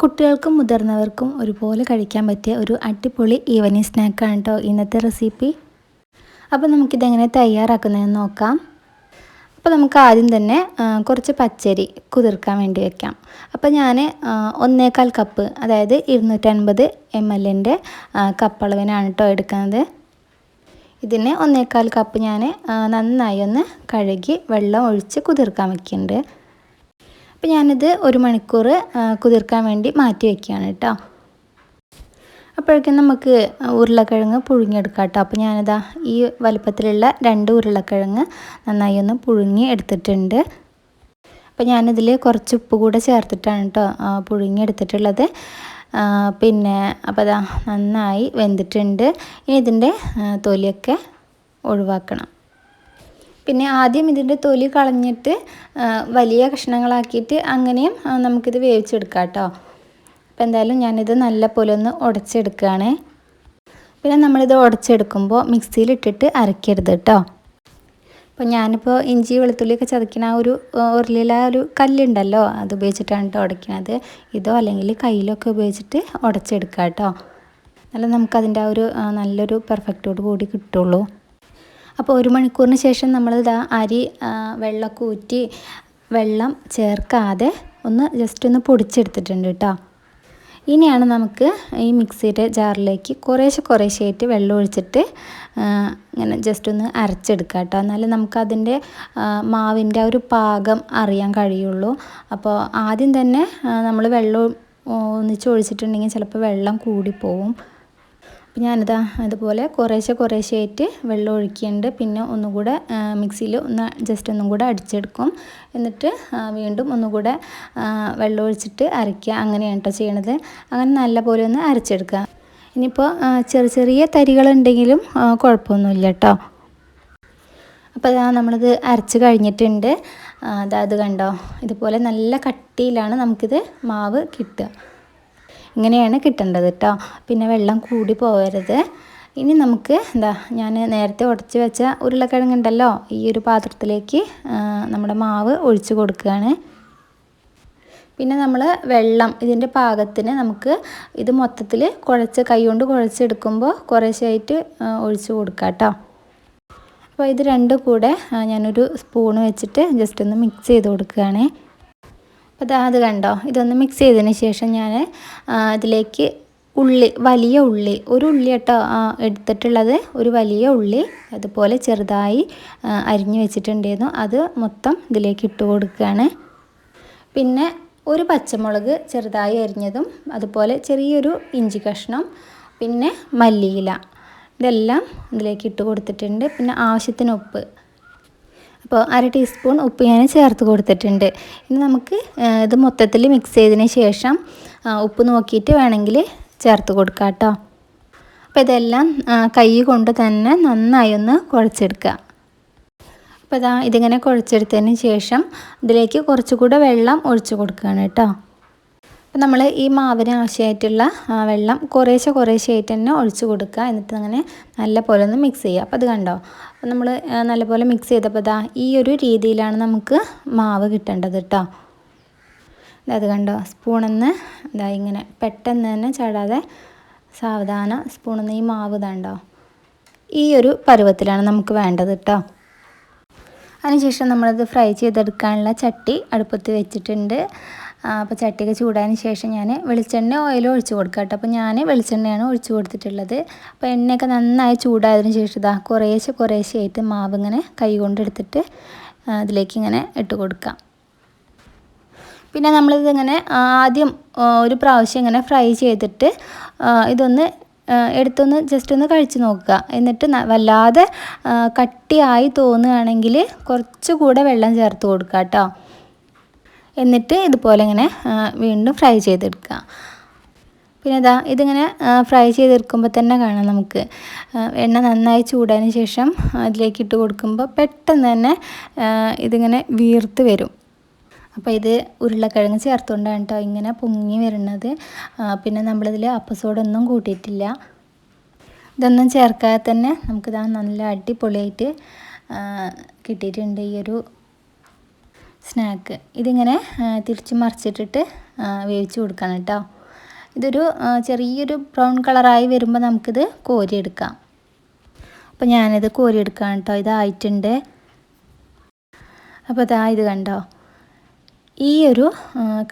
കുട്ടികൾക്കും മുതിർന്നവർക്കും ഒരുപോലെ കഴിക്കാൻ പറ്റിയ ഒരു അടിപൊളി ഈവനിങ് സ്നാക്കാണ് കേട്ടോ ഇന്നത്തെ റെസിപ്പി. അപ്പോൾ നമുക്കിതെങ്ങനെ തയ്യാറാക്കുന്നതെന്ന് നോക്കാം. അപ്പോൾ നമുക്ക് ആദ്യം തന്നെ കുറച്ച് പച്ചരി കുതിർക്കാൻ വേണ്ടി വെക്കാം. അപ്പോൾ ഞാൻ ഒന്നേകാൽ കപ്പ് അതായത് ഇരുന്നൂറ്റൻപത് എം എല്ലിന്റെ കപ്പളവിനാണ് കേട്ടോ എടുക്കുന്നത്. ഇതിന് ഒന്നേകാൽ കപ്പ് ഞാൻ നന്നായി ഒന്ന് കഴുകി വെള്ളം ഒഴിച്ച് കുതിർക്കാൻ വെക്കുന്നുണ്ട് അപ്പോൾ ഞാനിത് ഒരു മണിക്കൂർ കുതിർക്കാൻ വേണ്ടി മാറ്റി വയ്ക്കുകയാണ് കേട്ടോ അപ്പോഴേക്കും നമുക്ക് ഉരുളക്കിഴങ്ങ് പുഴുങ്ങിയെടുക്കാം കേട്ടോ അപ്പോൾ ഞാനിതാ ഈ വലുപ്പത്തിലുള്ള രണ്ട് ഉരുളക്കിഴങ്ങ് നന്നായി ഒന്ന് പുഴുങ്ങി എടുത്തിട്ടുണ്ട്. അപ്പോൾ ഞാനിതിൽ കുറച്ച് ഉപ്പ് കൂടെ ചേർത്തിട്ടാണ് കേട്ടോ പുഴുങ്ങി എടുത്തിട്ടുള്ളത്. പിന്നെ അപ്പോൾ അതാ നന്നായി വെന്തിട്ടുണ്ട്. ഇനി ഇതിന്റെ തൊലിയൊക്കെ ഒഴിവാക്കണം. പിന്നെ ആദ്യം ഇതിന്റെ തൊലി കളഞ്ഞിട്ട് വലിയ കഷ്ണങ്ങളാക്കിയിട്ട് അങ്ങനെയും നമുക്കിത് വേവിച്ചെടുക്കാം കേട്ടോ അപ്പോൾ എന്തായാലും ഞാനിത് നല്ല പോലെ ഒന്ന് ഉടച്ചെടുക്കുകയാണ്. പിന്നെ നമ്മളിത് ഉടച്ചെടുക്കുമ്പോൾ മിക്സിയിലിട്ടിട്ട് അരക്കരുത് കേട്ടോ. അപ്പോൾ ഞാനിപ്പോൾ ഇഞ്ചി വെളുത്തുള്ളിയൊക്കെ ചതക്കണ ആ ഒരു ഉരുളിയിലെ ഒരു കല്ലുണ്ടല്ലോ അത് ഉപയോഗിച്ചിട്ടാണ് കേട്ടോ ഉടയ്ക്കുന്നത് ഇതോ അല്ലെങ്കിൽ കയ്യിലൊക്കെ ഉപയോഗിച്ചിട്ട് ഉടച്ചെടുക്കുക കേട്ടോ. എന്നാലും നമുക്കതിന്റെ ആ ഒരു നല്ലൊരു പെർഫെക്റ്റോട് കൂടി കിട്ടുള്ളൂ. അപ്പോൾ ഒരു മണിക്കൂറിന് ശേഷം നമ്മൾ ഇതാ അരി വെള്ളമൊക്കെ ഊറ്റി വെള്ളം ചേർക്കാതെ ഒന്ന് ജസ്റ്റ് ഒന്ന് പൊടിച്ചെടുത്തിട്ടുണ്ട് കേട്ടോ ഇനിയാണ് നമുക്ക് ഈ മിക്സിയുടെ ജാറിലേക്ക് കുറേശ്ശെ കുറേശ്ശെയായിട്ട് വെള്ളം ഒഴിച്ചിട്ട് ഇങ്ങനെ ജസ്റ്റ് ഒന്ന് അരച്ചെടുക്കുക കേട്ടോ എന്നാലും നമുക്കതിന്റെ മാവിന്റെ ആ ഒരു പാകം അറിയാൻ കഴിയുള്ളൂ. അപ്പോൾ ആദ്യം തന്നെ നമ്മൾ വെള്ളം ഒന്നിച്ച് ഒഴിച്ചിട്ടുണ്ടെങ്കിൽ ചിലപ്പോൾ വെള്ളം കൂടിപ്പോവും. അപ്പോൾ ഞാനിതാ അതുപോലെ കുറേശ്ശെ കുറേശ്ശെ ആയിട്ട് വെള്ളം ഒഴിക്കുന്നുണ്ട് പിന്നെ ഒന്നുകൂടെ മിക്സിയിൽ ഒന്ന് ജസ്റ്റ് ഒന്നും കൂടെ അടിച്ചെടുക്കും. എന്നിട്ട് വീണ്ടും ഒന്നുകൂടെ വെള്ളം ഒഴിച്ചിട്ട് അരയ്ക്കുക. അങ്ങനെയാണ് കേട്ടോ ചെയ്യണത്. അങ്ങനെ നല്ല പോലെ ഒന്ന് അരച്ചെടുക്കുക. ഇനിയിപ്പോൾ ചെറിയ ചെറിയ തരികളുണ്ടെങ്കിലും കുഴപ്പമൊന്നുമില്ല കേട്ടോ അപ്പോൾ അതാ നമ്മളിത് അരച്ച് കഴിഞ്ഞിട്ടുണ്ട്. അതാ അത് കണ്ടോ? ഇതുപോലെ നല്ല കട്ടിയിലാണ് നമുക്കിത് മാവ് കിട്ടുക. ഇങ്ങനെയാണ് കിട്ടേണ്ടത് കേട്ടോ പിന്നെ വെള്ളം കൂടി പോകരുത് ഇനി നമുക്ക് എന്താ ഞാൻ നേരത്തെ ഉടച്ച് വെച്ച ഉരുളക്കിഴങ്ങുണ്ടല്ലോ ഈ ഒരു പാത്രത്തിലേക്ക് നമ്മുടെ മാവ് ഒഴിച്ച് കൊടുക്കുകയാണ് പിന്നെ നമ്മൾ വെള്ളം ഇതിന്റെ പാകത്തിന് നമുക്ക് ഇത് മൊത്തത്തിൽ കുഴച്ച് കൈകൊണ്ട് കുഴച്ചെടുക്കുമ്പോൾ കുറേശ്ശായിട്ട് ഒഴിച്ച് കൊടുക്കാം കേട്ടോ അപ്പോൾ ഇത് രണ്ടും കൂടെ ഞാനൊരു സ്പൂൺ വെച്ചിട്ട് ജസ്റ്റ് ഒന്ന് മിക്സ് ചെയ്ത് കൊടുക്കുകയാണ് അപ്പോൾ ദാ അത് കണ്ടോ? ഇതൊന്ന് മിക്സ് ചെയ്തതിന് ശേഷം ഞാൻ അതിലേക്ക് ഉള്ളി വലിയ ഉള്ളി ഒരു ഉള്ളി കേട്ടോ എടുത്തിട്ടുള്ളത്. ഒരു വലിയ ഉള്ളി അതുപോലെ ചെറുതായി അരിഞ്ഞു വെച്ചിട്ടുണ്ടായിരുന്നു. അത് മൊത്തം ഇതിലേക്ക് ഇട്ട് കൊടുക്കുകയാണ് പിന്നെ ഒരു പച്ചമുളക് ചെറുതായി അരിഞ്ഞതും അതുപോലെ ചെറിയൊരു ഇഞ്ചി കഷ്ണം പിന്നെ മല്ലിയില. ഇതെല്ലാം ഇതിലേക്ക് ഇട്ട് കൊടുത്തിട്ടുണ്ട്. പിന്നെ ആവശ്യത്തിന് ഉപ്പ്. അപ്പോൾ അര ടീസ്പൂൺ ഉപ്പ് ഞാൻ ചേർത്ത് കൊടുത്തിട്ടുണ്ട്. ഇനി നമുക്ക് ഇത് മൊത്തത്തിൽ മിക്സ് ചെയ്തതിന് ശേഷം ഉപ്പ് നോക്കിയിട്ട് വേണമെങ്കിൽ ചേർത്ത് കൊടുക്കാം കേട്ടോ. അപ്പോൾ ഇതെല്ലാം കൈ കൊണ്ട് തന്നെ നന്നായി ഒന്ന് കുഴച്ചെടുക്കുക. അപ്പോൾ ഇതാ ഇതിങ്ങനെ കുഴച്ചെടുത്തതിന് ശേഷം ഇതിലേക്ക് കുറച്ചുകൂടെ വെള്ളം ഒഴിച്ചു കൊടുക്കുകയാണ് കേട്ടോ. അപ്പോൾ നമ്മൾ ഈ മാവിന് ആവശ്യമായിട്ടുള്ള വെള്ളം കുറേശ്ശെ കുറേശ്ശെ ആയിട്ട് തന്നെ ഒഴിച്ച് കൊടുക്കുക. എന്നിട്ട് അങ്ങനെ നല്ല പോലെ ഒന്ന് മിക്സ് ചെയ്യുക. അപ്പോൾ അത് കണ്ടോ? അപ്പം നമ്മൾ നല്ലപോലെ മിക്സ് ചെയ്തപ്പോൾ ഇതാ ഈ ഒരു രീതിയിലാണ് നമുക്ക് മാവ് കിട്ടേണ്ടത് കേട്ടോ അത് കണ്ടോ? സ്പൂണെന്ന് ഇതാ ഇങ്ങനെ പെട്ടെന്ന് തന്നെ ചാടാതെ സാവധാനം സ്പൂണെന്ന് ഈ മാവ് ഇതാണ്ടോ ഈ ഒരു പരുവത്തിലാണ് നമുക്ക് വേണ്ടത് കേട്ടോ അതിനുശേഷം നമ്മളത് ഫ്രൈ ചെയ്തെടുക്കാനുള്ള ചട്ടി അടുപ്പത്ത് വെച്ചിട്ടുണ്ട്. അപ്പോൾ ചട്ടിയൊക്കെ ചൂടായതിന് ശേഷം ഞാൻ വെളിച്ചെണ്ണ ഓയിലും ഒഴിച്ച് കൊടുക്കാം കേട്ടോ അപ്പോൾ ഞാൻ വെളിച്ചെണ്ണയാണ് ഒഴിച്ച് കൊടുത്തിട്ടുള്ളത്. അപ്പോൾ എണ്ണയൊക്കെ നന്നായി ചൂടായതിന് ശേഷം ഇതാ കുറേശ്ശെ കുറേശ്ശെ ആയിട്ട് മാവ് ഇങ്ങനെ കൈ കൊണ്ടെടുത്തിട്ട് ആ, ഇതിലേക്ക് ഇങ്ങനെ ഇട്ട് കൊടുക്കാം. പിന്നെ നമ്മളിതിങ്ങനെ ആദ്യം ഒരു പ്രാവശ്യം ഇങ്ങനെ ഫ്രൈ ചെയ്തിട്ട് ഇതൊന്ന് എടുത്തൊന്ന് ജസ്റ്റ് ഒന്ന് കഴിച്ച് നോക്കുക. എന്നിട്ട് വല്ലാതെ കട്ടിയായി തോന്നുകയാണെങ്കിൽ കുറച്ചുകൂടെ വെള്ളം ചേർത്ത് കൊടുക്കുക കേട്ടോ എന്നിട്ട് ഇതുപോലെ ഇങ്ങനെ വീണ്ടും ഫ്രൈ ചെയ്തെടുക്കുക. പിന്നെ ഇതാ ഇതിങ്ങനെ ഫ്രൈ ചെയ്തെടുക്കുമ്പോൾ തന്നെ കാണാം നമുക്ക്. എണ്ണ നന്നായി ചൂടായതിന് ശേഷം അതിലേക്ക് ഇട്ട് കൊടുക്കുമ്പോൾ പെട്ടെന്ന് തന്നെ ഇതിങ്ങനെ വീർത്ത് വരും. അപ്പോൾ ഇത് ഉരുളക്കിഴങ്ങ് ചേർത്തുകൊണ്ടാണ് കേട്ടോ ഇങ്ങനെ പൊങ്ങി വരുന്നത്. പിന്നെ നമ്മളിതിൽ അപ്പസോഡൊന്നും കൂട്ടിയിട്ടില്ല. ഇതൊന്നും ചേർക്കാതെ തന്നെ നമുക്കിതാ നല്ല അടിപൊളിയായിട്ട് കിട്ടിയിട്ടുണ്ട് ഈ ഒരു സ്നാക്ക്. ഇതിങ്ങനെ തിരിച്ച് മറിച്ചിട്ടിട്ട് വേവിച്ച് കൊടുക്കണം കേട്ടോ. ഇതൊരു ചെറിയൊരു ബ്രൗൺ കളറായി വരുമ്പോൾ നമുക്കിത് കോരിയെടുക്കാം അപ്പോൾ ഞാനിത് കോരിയെടുക്കാം കേട്ടോ. ഇതായിട്ടുണ്ട്. അപ്പോൾ ഇതാ ഇത് കണ്ടോ? ഈ ഒരു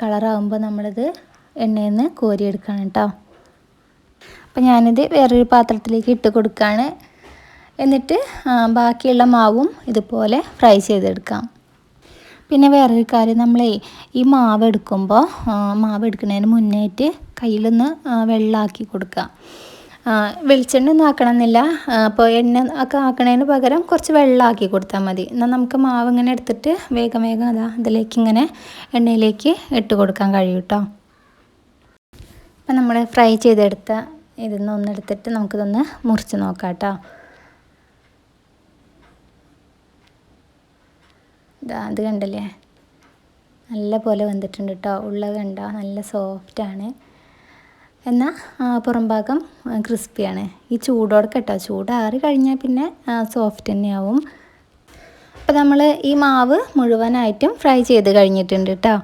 കളറാകുമ്പോൾ നമ്മളിത് എണ്ണയിൽ നിന്ന് കോരിയെടുക്കണം കേട്ടോ. അപ്പോൾ ഞാനിത് വേറൊരു പാത്രത്തിലേക്ക് ഇട്ട് കൊടുക്കുകയാണ് എന്നിട്ട് ബാക്കിയുള്ള മാവും ഇതുപോലെ ഫ്രൈ ചെയ്തെടുക്കാം. പിന്നെ വേറൊരു കാര്യം നമ്മളേ ഈ മാവ് എടുക്കുമ്പോൾ മാവ് എടുക്കുന്നതിന് മുന്നേറ്റ് കയ്യിലൊന്ന് വെള്ളമാക്കി കൊടുക്കുക. വെളിച്ചെണ്ണ ഒന്നും ആക്കണമെന്നില്ല. അപ്പോൾ എണ്ണ ഒക്കെ ആക്കണതിന് പകരം കുറച്ച് വെള്ളമാക്കി കൊടുത്താൽ മതി. എന്നാൽ നമുക്ക് മാവ് ഇങ്ങനെ എടുത്തിട്ട് വേഗം വേഗം അതാ ഇതിലേക്ക് ഇങ്ങനെ എണ്ണയിലേക്ക് ഇട്ട് കൊടുക്കാൻ കഴിയും കേട്ടോ അപ്പം നമ്മൾ ഫ്രൈ ചെയ്തെടുത്ത ഇതിന്ന് ഒന്നെടുത്തിട്ട് നമുക്കിതൊന്ന് മുറിച്ച് നോക്കാം കേട്ടോ ഇതാ അത് കണ്ടല്ലേ? നല്ല പോലെ വെന്തിട്ടുണ്ട് കേട്ടോ ഉള്ളത് കണ്ടോ? നല്ല സോഫ്റ്റാണ് എന്നാൽ പുറം ഭാഗം ക്രിസ്പിയാണ് ഈ ചൂടോടെ കേട്ടോ ചൂടാറി കഴിഞ്ഞാൽ പിന്നെ സോഫ്റ്റ് തന്നെയാവും. അപ്പോൾ നമ്മൾ ഈ മാവ് മുഴുവനായിട്ടും ഫ്രൈ ചെയ്ത് കഴിഞ്ഞിട്ടുണ്ട് കേട്ടോ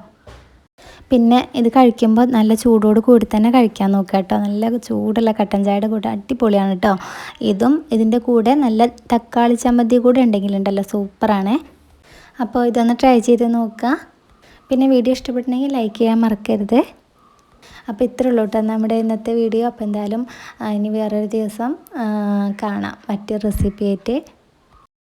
പിന്നെ ഇത് കഴിക്കുമ്പോൾ നല്ല ചൂടോട് കൂടി തന്നെ കഴിക്കാൻ നോക്കുക കേട്ടോ നല്ല ചൂടുള്ള കട്ടൻ ചായയുടെ കൂടെ അടിപൊളിയാണ് കേട്ടോ ഇതും ഇതിന്റെ കൂടെ നല്ല തക്കാളി ചമ്മന്തി കൂടെ ഉണ്ടെങ്കിലുണ്ടല്ലോ. സൂപ്പറാണേ. അപ്പോൾ ഇതൊന്ന് ട്രൈ ചെയ്ത് നോക്കുക. പിന്നെ വീഡിയോ ഇഷ്ടപ്പെട്ടിട്ടുണ്ടെങ്കിൽ ലൈക്ക് ചെയ്യാൻ മറക്കരുത്. അപ്പോൾ ഇത്രേ ഉള്ളൂ കേട്ടോ നമ്മുടെ ഇന്നത്തെ വീഡിയോ അപ്പോൾ എന്തായാലും ഇനി വേറൊരു ദിവസം കാണാം. മറ്റൊരു റെസിപ്പി ആയിട്ട്.